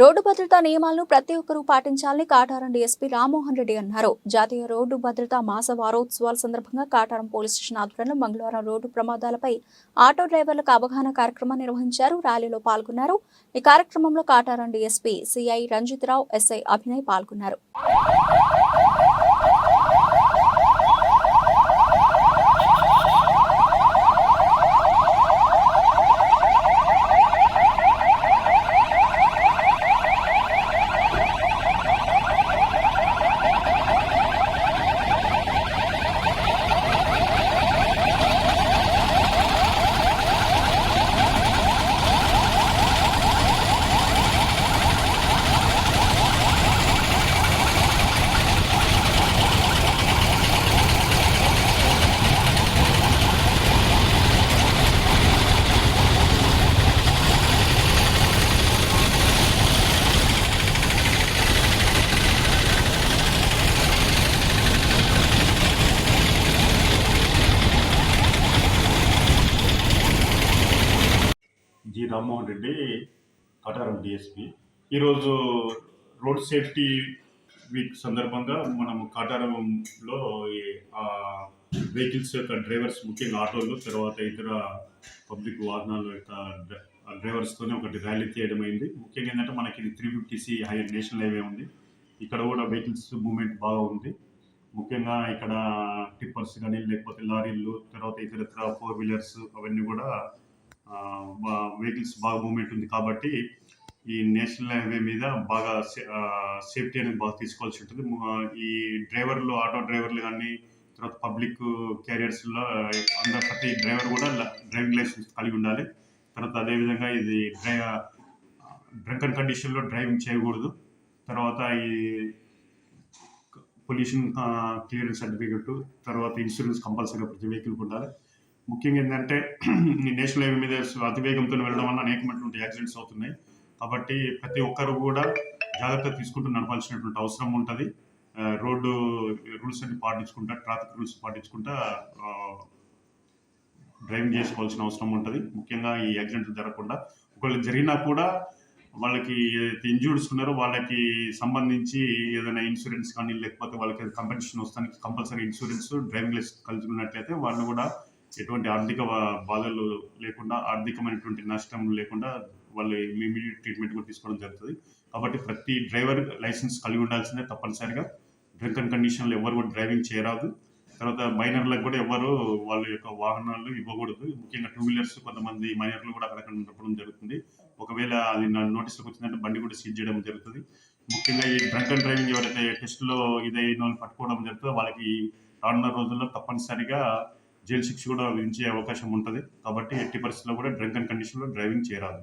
Road భద్రతా నియమాలను ప్రతి ఒక్కరూ పాటించాలని కాటారం డీఎస్పీ రామ్మోహన్ రెడ్డి అన్నారు. జాతీయ రోడ్డు భద్రతా మాస వారోత్సవాల సందర్భంగా కాటారం పోలీస్ స్టేషన్ ఆధ్వర్యంలో మంగళవారం రోడ్డు ప్రమాదాలపై ఆటో డ్రైవర్లకు అవగాహన కార్యక్రమం నిర్వహించారు. ర్యాలీలో పాల్గొన్నారు. ఈ కార్యక్రమంలో Kataram DSP CI Ranjith Rao SI Abhinay పాల్గొన్నారు. రామ్మోహన్ రెడ్డి కటారం డిఎస్పి ఈరోజు రోడ్ సేఫ్టీ వీక్ సందర్భంగా మనం కాటారంలో ఈ, వెహికల్స్ యొక్క డ్రైవర్స్ ముఖ్యంగా ఆటోలు తర్వాత ఇతర పబ్లిక్ వాహనాల యొక్క ఆ డ్రైవర్స్తోనే ఒకటి ర్యాలీ తీయడం అయింది. ముఖ్యంగా ఏంటంటే మనకి ఇది three fifty C high national highway ఉంది. ఇక్కడ కూడా వెహికల్స్ మూమెంట్ బాగా ఉంది. ముఖ్యంగా ఇక్కడ టిప్పర్స్ కానీ లేకపోతే లారీలు తర్వాత ఇతర ఫోర్ వీలర్స్ అవన్నీ కూడా వెహికల్స్ బాగా మూమెంట్ ఉంది కాబట్టి ఈ నేషనల్ హైవే మీద బాగా సేఫ్టీ అనేది బాగా తీసుకోవాల్సి ఉంటుంది. ఈ డ్రైవర్లు ఆటో డ్రైవర్లు కానీ తర్వాత పబ్లిక్ క్యారియర్స్లో అందరు ప్రతి డ్రైవర్ కూడా డ్రైవింగ్ లైసెన్స్ కలిగి ఉండాలి. తర్వాత అదేవిధంగా ఇది డ్రై డ్రంకన్ కండిషన్లో డ్రైవింగ్ చేయకూడదు. తర్వాత ఈ పొల్యూషన్ క్లియరెన్స్ సర్టిఫికెట్ తర్వాత ఇన్సూరెన్స్ కంపల్సరీగా ప్రతి వెహికల్కి ఉండాలి. ముఖ్యంగా ఏంటంటే ఈ నేషనల్ హైవే మీద అతివేగంతో వెళ్ళడం వల్ల అనేకమైనటువంటి యాక్సిడెంట్స్ అవుతున్నాయి. కాబట్టి ప్రతి ఒక్కరు కూడా జాగ్రత్త తీసుకుంటూ నడపాల్సినటువంటి అవసరం ఉంటుంది. రోడ్డు రూల్స్ అన్ని పాటించుకుంటా ట్రాఫిక్ రూల్స్ పాటించుకుంటా డ్రైవింగ్ చేసుకోవాల్సిన అవసరం ఉంటుంది. ముఖ్యంగా ఈ యాక్సిడెంట్లు జరగకుండా. ఒకవేళ జరిగినా కూడా వాళ్ళకి ఏదైతే ఇంజూర్డ్స్ ఉన్నారో వాళ్ళకి సంబంధించి ఏదైనా ఇన్సూరెన్స్ కానీ లేకపోతే వాళ్ళకి కంపెన్సేషన్ వస్తానికి కంపల్సరీ ఇన్సూరెన్స్ డ్రైవింగ్ లైసెన్స్ కలిసి ఉన్నట్లయితే వాళ్ళు కూడా ఎటువంటి ఆర్థిక బాధలు లేకుండా ఆర్థికమైనటువంటి నష్టం లేకుండా వాళ్ళు ఇమీడియట్ ట్రీట్మెంట్ కూడా తీసుకోవడం జరుగుతుంది. కాబట్టి ప్రతి డ్రైవర్ లైసెన్స్ కలిగి ఉండాల్సిందే తప్పనిసరిగా. డ్రింక్ అండ్ కండిషన్లో ఎవరు కూడా డ్రైవింగ్ చేయరాదు. తర్వాత మైనర్లకు కూడా ఎవరు వాళ్ళ యొక్క వాహనాలు ఇవ్వకూడదు. ముఖ్యంగా టూ వీలర్స్ కొంతమంది మైనర్లు కూడా అక్కడక్కడ నడపడం జరుగుతుంది. ఒకవేళ అది నా నోటీస్లోకి వచ్చిందంటే బండి కూడా సీజ్ చేయడం జరుగుతుంది. ముఖ్యంగా ఈ డ్రంక్ అండ్ డ్రైవింగ్ ఎవరైతే టెస్ట్లో ఇదైన వాళ్ళు పట్టుకోవడం జరుగుతుందో వాళ్ళకి రానున్న రోజుల్లో తప్పనిసరిగా జైలు శిక్ష కూడా విధించే అవకాశం ఉంటుంది. కాబట్టి ఎట్టి పరిస్థితుల్లో కూడా డ్రంక్ అండ్ కండిషన్లో డ్రైవింగ్ చేయరాదు